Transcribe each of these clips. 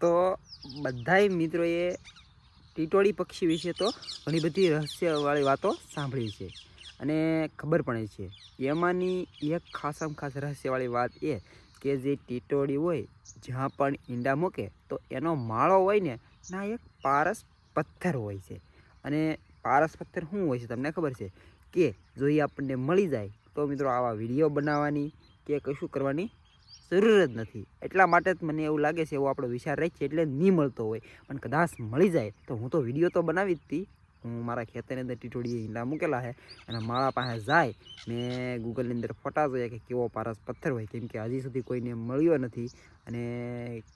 તો બધાય મિત્રોએ ટીટોળી પક્ષી વિશે તો ઘણી બધી રહસ્યવાળી વાતો સાંભળી છે. અને ખબર પણ છે. એમાંની એક ખાસામાં ખાસ રહસ્યવાળી વાત એ કે જે ટીટોળી હોય, જ્યાં પણ ઈંડા મૂકે, તો એનો માળો હોય ને, ના એક પારસ પથ્થર હોય છે. અને પારસ પથ્થર શું હોય છે તમને ખબર છે? કે જો એ આપણને મળી જાય, તો મિત્રો આવા વીડિયો બનાવવાની કે કશું કરવાની જરૂર જ નથી. એટલા માટે જ મને એવું લાગે છે, એવો આપણો વિચાર રહે છે, એટલે નહીં મળતો હોય. પણ કદાચ મળી જાય, તો હું તો વીડિયો તો બનાવી જ હતી હું મારા ખેતરની અંદર ટીટોડીએ ઈંડા મૂકેલા છે અને મારા પાસે જાય, મેં ગૂગલની અંદર ફોટા જોયા કે કેવો પારસ પથ્થર હોય, કેમ કે હજી સુધી કોઈને મળ્યો નથી. અને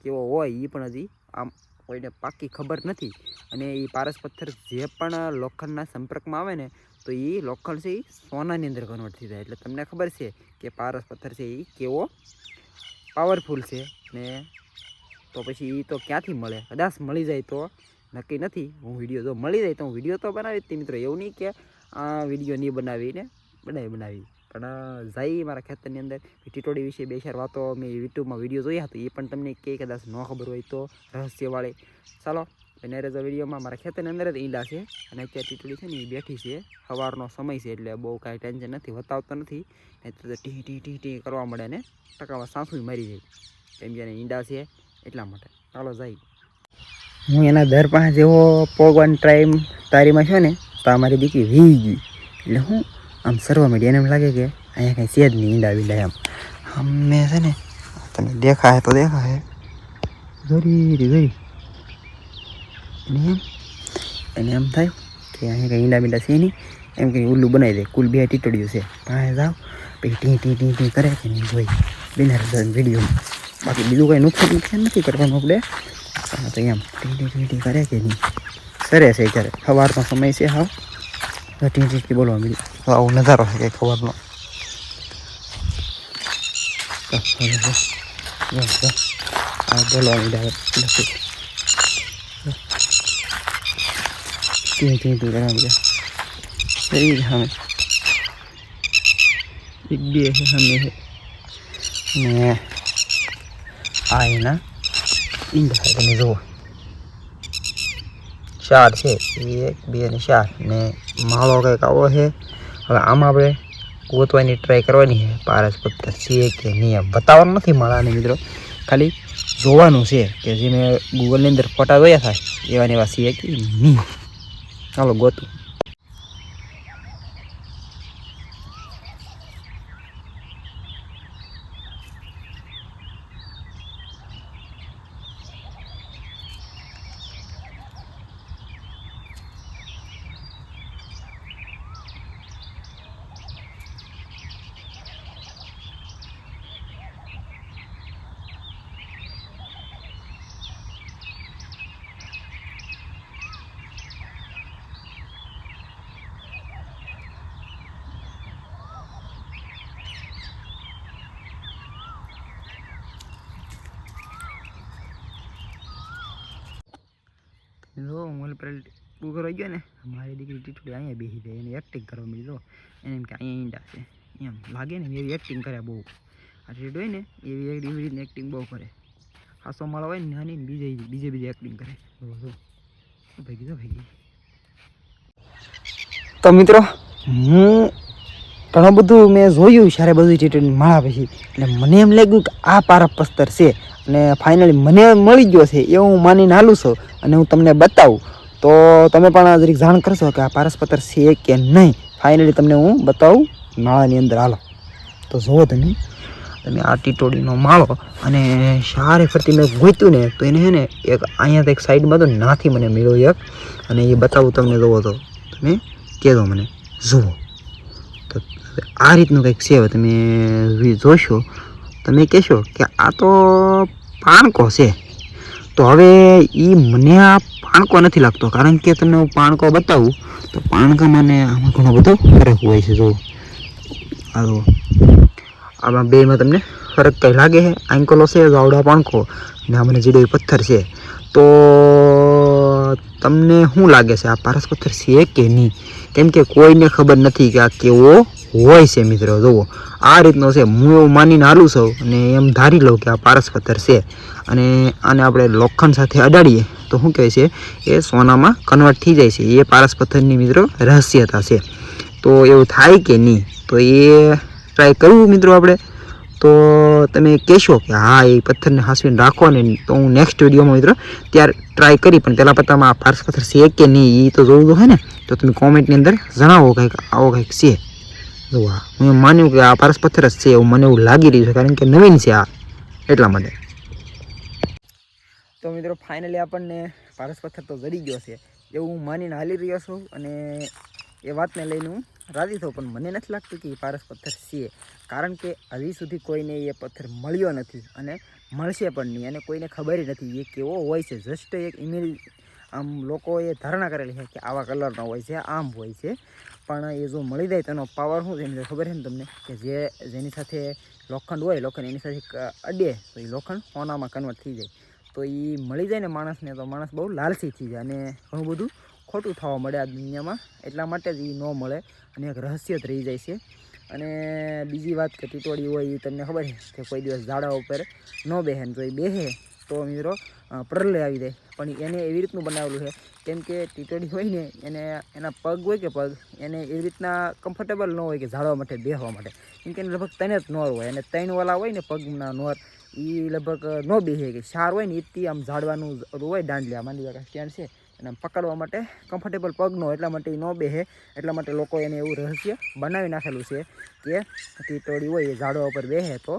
કેવો હોય એ પણ હજી આમ કોઈને પાકી ખબર નથી. અને એ પારસ પથ્થર જે પણ લોખંડના સંપર્કમાં આવે ને, તો એ લોખંડ છે એ સોનાની અંદર કન્વર્ટ થઈ જાય. એટલે તમને ખબર છે કે પારસ પથ્થર છે એ કેવો પાવરફુલ છે ને તો પછી એ તો ક્યાંથી મળે? કદાચ મળી જાય તો. નક્કી નથી. હું વીડિયો જો મળી જાય તો હું વીડિયો તો બનાવી જ મિત્રો એવું નહીં કે વીડિયો નહીં બનાવીને બનાવી બનાવી. પણ જાય મારા ખેતરની અંદર. ટીટોડી વિશે બે ચાર વાતો મેં યુટ્યુબમાં વીડિયો જોયા હતા એ પણ તમને કે કદાચ ન ખબર હોય તો રહસ્યવાળી. ચાલો એને રેજો વિડીયોમાં મારા ખેતરની અંદર જ ઈંડા છે. અને અત્યારે ટીટડી છે ને એ બેઠી છે. સવારનો સમય છે એટલે બહુ કાંઈ ટેન્શન નથી, વતાવતો નથી. નહીં તો ટી ટી ટી ટી કરવા મળે ને ટકામાં સાસુ મરી જાય. કેમ કે ઈંડા છે એટલા માટે. ચાલો જાય હું એના દર પાસે જેવો પોગવાન ટાઈમ, તારીમાં છે ને, તો અમારી દીકરી વી ગઈ. એટલે હું આમ સર્વ મીડિયાને એમ લાગે કે અહીંયા કાંઈ છે જ નહીં ઈંડા વીંડા એમ. અમે છે ને તને દેખાય તો દેખાય. ગરી રી જોરી એને એમ એને એમ થાય કે અહીંયા કંઈ ઈંડા બીંડા છે નહીં. એમ કે ઉલ્લું બનાવી દે. કુલ બે ટીટડ્યું છે. પાસે જાઓ. પછી ટી ટી ટી ટી કરે કે નહીં જોઈ. બિનાર વિડીયોમાં બાકી બીજું કંઈ નુકસાન નુકસાન નથી કરવાનું આપણે. હા તો એમ. ટી ટી ટી ટી કરે કે નહીં. કરે છે ત્યારે સવારનો સમય છે હાવ. તો ટી ટી ટી બોલવા મળી આવો નજારો છે કંઈ ખબરનો. બોલવા મળ્યા હવે લખી. જો. ટી ટી કરવા મળ્યા કરી જ સામે એક બે છે સામે છે ને આ એના ઈંડા તમે જુઓ ચાર છે એક બે ને ચાર ને માળો કંઈક આવો છે હવે આમાં આપણે ગોતવાની ટ્રાય કરવાની છે પારસ પથ્થર છે કે નહીં એમ બતાવવાનું નથી માળાને મિત્રો ખાલી જોવાનું છે કે જે મેં ગૂગલની અંદર ફોટા જોયા થાય એવાની વાત છે કે નહીં ચાલો ગોતું જો, હું પેલા તું કરવા ગયો ને મારી દીકરી ટીટુડી અહીંયા બેસી જાય એને એક્ટિંગ કરવા મળી દો એને એમ કે, અહીંયા ઈંડા છે. એમ લાગે ને, એવી એક્ટિંગ કરે બહુ. આ ટીટ હોય ને, એવી એવી રીતની એક્ટિંગ બહુ કરે. હાસો માળો હોય ને, નાની બીજે બીજે બીજે એક્ટિંગ કરે. જો ભાઈ જો ભાઈ તો મિત્રો, હું ઘણું બધું મેં જોયું જ્યારે બધું ટીટુડી માળા પછી. એટલે મને એમ લાગ્યું કે આ પારક પસ્તર છે. અને ફાઇનલી મને મળી ગયો છે. એ હું માનીને હાલું છું. અને હું તમને બતાવું. તો તમે પણ જરીક જાણ કરશો કે આ પારસપત્ર છે કે નહીં. ફાઇનલી તમને હું બતાવું માળાની અંદર હાલો. તો જુઓ તમે. તમે આ ટીટોડીનો માળો અને સારે ફરતી મેં ગોત્યું ને, તો એને છે ને એક અહીંયા એક સાઈડમાં તો નાથી મને મળ્યો એક. અને એ બતાવું તમને જોવો તો. તમે કહેજો મને. જુઓ. આ રીતનું કંઈક છે તમે જોશો. તમે કહેશો કે આ તો પાણકો છે. તો હવે એ મને આ પાણકો નથી લાગતો. કારણ કે તમને હું પાણકો બતાવું, તો પાણકા મને આમાં ઘણો બધો ફરક હોય છે જો આ જુઓ. આમાં બેમાં તમને ફરક કંઈ લાગે છે? આંકલો છે, ગાવડા પાણકો, ને આ મને જીડો પથ્થર છે. તો તમને શું લાગે છે? આ પારસ પથ્થર છે કે નહીં? કેમ કે કોઈને ખબર નથી કે આ કેવો હોય છે મિત્રો, જુઓ. આ રીતનો છે, હું એવું માનીને હાલું છું અને એમ ધારી લઉં કે આ પારસ પથ્થર છે. અને આને આપણે લોખંડ સાથે અડાડીએ, તો શું કહે છે? એ સોનામાં કન્વર્ટ થઈ જાય છે. એ પારસ પથ્થરની મિત્રો રહસ્યતા છે. તો એવું થાય કે નહીં? તો એ ટ્રાય કરવું મિત્રો આપણે. તો તમે કહેશો કે હા, એ પથ્થરને હાંસવીને રાખો ને તો હું નેક્સ્ટ વિડીયોમાં મિત્રો ત્યારે ટ્રાય કરી, પણ પહેલાં પત્તામાં આ પારસ પથ્થર છે કે નહીં એ તો જોવું તો હોય ને? તો તમે કોમેન્ટની અંદર જણાવો કંઈક, આવો કંઈક છે. જો આ હું માન્યું કે આ પારસ પથ્થર જ છે એવું મને એવું લાગી રહ્યું છે, કારણ કે નવીન છે આ. એટલા માટે. તો મિત્રો ફાઇનલી આપણને પારસ પથ્થર તો જડી ગયો છે. એવું હું માનીને હાલી રહ્યો છું અને એ વાતને લઈને હું રાજી થઉં પણ મને નથી લાગતું કે એ પારસ પથ્થર છે. કારણ કે હજી સુધી કોઈને એ પથ્થર મળ્યો નથી અને મળશે પણ નહીં અને કોઈને ખબર નથી એ કેવો હોય છે. જસ્ટ એક ઇમેજ આમ લોકોએ ધારણા કરેલી છે કે આવા કલરનો હોય છે, આમ હોય છે. પણ એ જો મળી જાય તેનો પાવર શું છે એની ખબર છે ને તમને? કે જે, જેની સાથે લોખંડ હોય, લોખંડ એની સાથે અડે, તો એ લોખંડ સોનામાં કન્વર્ટ થઈ જાય. તો એ મળી જાય ને માણસને, તો માણસ બહુ લાલસી થઈ જાય અને ઘણું બધું ખોટું થવા મળે આ દુનિયામાં. એટલા માટે જ એ ન મળે અને એક રહસ્ય જ રહી જાય છે. અને બીજી વાત કે ટીટોળી હોય એ તમને ખબર છે કે કોઈ દિવસ ઝાડા ઉપર ન બેહે ને તો એ બેહે. તો મિત્રો પ્રલય આવી જાય. પણ એને એવી રીતનું બનાવેલું છે. કેમ કે ટીટડી હોય ને, એને, એના પગ હોય કે પગ, એને એવી રીતના કમ્ફર્ટેબલ ન હોય કે ઝાડવા માટે બેસવા માટે. કેમ કે એને લગભગ ત્રણ જ નોર હોય. અને ત્રણ હોય ને પગના નોર એ લગભગ ન બેસે કે સાર હોય ને એથી આમ ઝાડવાનું હોય દાંડલિયા માંડી લો કે સ્ટેન્ડ છે. અને પકડવા માટે કમ્ફર્ટેબલ પગ ન હોય, એટલા માટે એ ન બેસે એટલા માટે લોકો એને એવું રહસ્ય બનાવી નાખેલું છે કે ટીટોળી હોય એ ઝાડવા ઉપર બેસે તો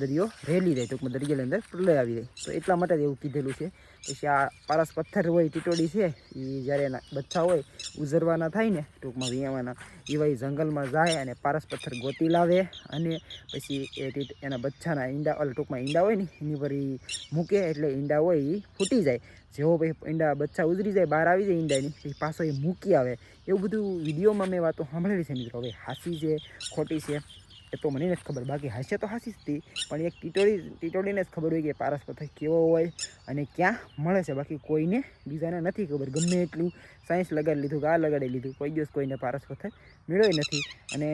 દરિયો રેલી જાય ટૂંકમાં દરિયાની અંદર પ્રલય આવી જાય તો એટલા માટે એવું કીધેલું છે. પછી આ પારસ પથ્થર હોય, ટીટોડી છે, એ જ્યારે એના બચ્છા હોય ઉઝરવાના થાય ને, ટૂંકમાં વિયાવાના એવા જંગલમાં જાય અને પારસ પથ્થર ગોતી લાવે અને પછી એ ટીટ એના બચ્ચાના ઈંડા, ઓલા ટૂંકમાં ઈંડા હોય ને, એની પર એ મૂકે એટલે ઈંડા હોય એ ફૂટી જાય. જેવો પછી ઈંડા બચ્ચા ઉતરી જાય, બહાર આવી જાય ઈંડાની, પછી પાછો એ મૂકી આવે. એવું બધું વિડીયોમાં મેં વાતો સાંભળેલી છે મિત્રો. હવે હાસી છે, ખોટી છે. એ તો મને નથી ખબર. બાકી હાસ્ય તો હાસી હતી, પણ એક ટીટોળી, ટીટોળીને જ ખબર હોય કે પારસ પથ્થર કેવો હોય અને ક્યાં મળે છે. બાકી કોઈને બીજાને નથી ખબર. ગમે એટલું સાયન્સ લગાડી લીધું કે આ લગાડી લીધું, કોઈ દિવસ કોઈને પારસ પથ્થર મળ્યો નથી અને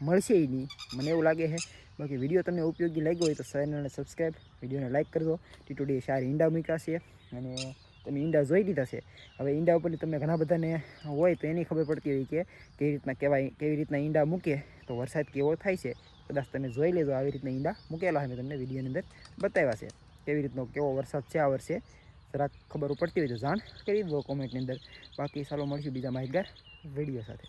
મળશે નહીં. મને એવું લાગે છે. બાકી વીડિયો તમને ઉપયોગી લાગ્યો હોય તો ચેનલને સબસ્ક્રાઈબ વિડીયોને લાઇક કરજો. ટીટોડીએ સારી ઈંડા મૂક્યા અને તમે ઈંડા જોઈ લીધા છે. હવે ઈંડા ઉપરની તમને ઘણા બધાને હોય તો એની ખબર પડતી હોય કે કેવી રીતના કહેવાય, કેવી રીતના ઈંડા મૂકે, તો વરસાદ કેવો થાય છે, કદાચ તમે જોઈ લેજો આવી રીતના ઈંડા મૂકેલા મેં તમને વિડીયોની અંદર બતાવ્યા છે કેવી રીતનો કેવો વરસાદ છે, આ વર્ષે. જરાક ખબર પડતી હોય તો જાણ કરી દો કોમેન્ટની અંદર. બાકી ચાલો મળશું બીજા માહિતગાર વીડિયો સાથે.